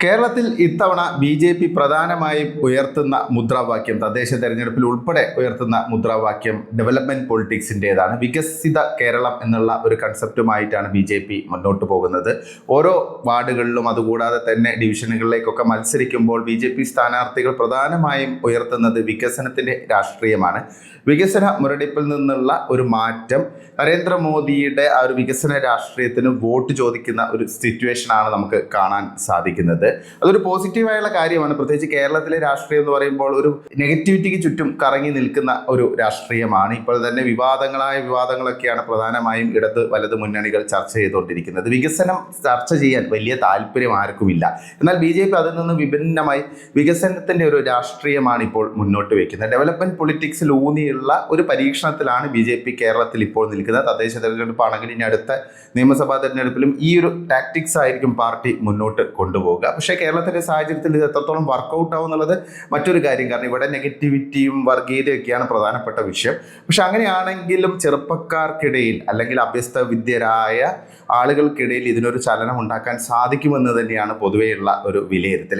കേരളത്തിൽ ഇത്തവണ B J P പ്രധാനമായും ഉയർത്തുന്ന മുദ്രാവാക്യം തദ്ദേശ തെരഞ്ഞെടുപ്പിൽ ഉൾപ്പെടെ ഉയർത്തുന്ന മുദ്രാവാക്യം ഡെവലപ്മെന്റ് പൊളിറ്റിക്സിന്റെതാണ് വികസിത കേരളം എന്നുള്ള ഒരു കൺസെപ്റ്റുമായിട്ടാണ് ബി ജെ പി മുന്നോട്ട് പോകുന്നത്. ഓരോ വാർഡുകളിലും അതുകൂടാതെ തന്നെ ഡിവിഷനുകളിലേക്കൊക്കെ മത്സരിക്കുമ്പോൾ ബി ജെ പി സ്ഥാനാർത്ഥികൾ പ്രധാനമായും ഉയർത്തുന്നത് വികസനത്തിന്റെ രാഷ്ട്രീയമാണ്. വികസന മുരടിപ്പിൽ നിന്നുള്ള ഒരു മാറ്റം നരേന്ദ്രമോദിയുടെ ആ ഒരു വികസന രാഷ്ട്രീയത്തിന് വോട്ട് ചോദിക്കുന്ന ഒരു സിറ്റുവേഷനാണ് നമുക്ക് കാണാൻ സാധിക്കുന്നത്. അതൊരു പോസിറ്റീവായുള്ള കാര്യമാണ്. പ്രത്യേകിച്ച് കേരളത്തിലെ രാഷ്ട്രീയം എന്ന് പറയുമ്പോൾ ഒരു നെഗറ്റിവിറ്റിക്ക് ചുറ്റും കറങ്ങി നിൽക്കുന്ന ഒരു രാഷ്ട്രീയമാണ്. ഇപ്പോൾ തന്നെ വിവാദങ്ങളായ വിവാദങ്ങളൊക്കെയാണ് പ്രധാനമായും ഇടത് വലത് മുന്നണികൾ ചർച്ച ചെയ്തുകൊണ്ടിരിക്കുന്നത്. വികസനം ചർച്ച ചെയ്യാൻ വലിയ താല്പര്യം ആർക്കുമില്ല. എന്നാൽ ബി ജെ പി അതിൽ നിന്ന് വിഭിന്നമായി വികസനത്തിന്റെ ഒരു രാഷ്ട്രീയമാണ് ഇപ്പോൾ മുന്നോട്ട് വയ്ക്കുന്നത് ഡെവലപ്മെന്റ് പൊളിറ്റിക്സിൽ ഊന്നിയുള്ള ഒരു പരീക്ഷണത്തിലാണ് ബി ജെ പി കേരളത്തിൽ ഇപ്പോൾ നിൽക്കുന്നത്. തദ്ദേശ തെരഞ്ഞെടുപ്പ് ആണെങ്കിൽ ഇനി അടുത്ത നിയമസഭാ തെരഞ്ഞെടുപ്പിലും ഈ ഒരു ടാക്ടിക്സ് ആയിരിക്കും പാർട്ടി മുന്നോട്ട് കൊണ്ടുപോകുക പക്ഷേ കേരളത്തിന്റെ സാഹചര്യത്തിൽ ഇത് എത്രത്തോളം വർക്കൗട്ട് ആവും എന്നുള്ളത് മറ്റൊരു കാര്യം. കാരണം ഇവിടെ നെഗറ്റിവിറ്റിയും വർഗീയതയൊക്കെയാണ് പ്രധാനപ്പെട്ട വിഷയം. പക്ഷെ അങ്ങനെയാണെങ്കിലും ചെറുപ്പക്കാർക്കിടയിൽ അല്ലെങ്കിൽ അഭ്യസ്ത വിദ്യരായ ആളുകൾക്കിടയിൽ ഇതിനൊരു ചലനം ഉണ്ടാക്കാൻ സാധിക്കുമെന്ന് തന്നെയാണ് പൊതുവെയുള്ള ഒരു വിലയിരുത്തൽ.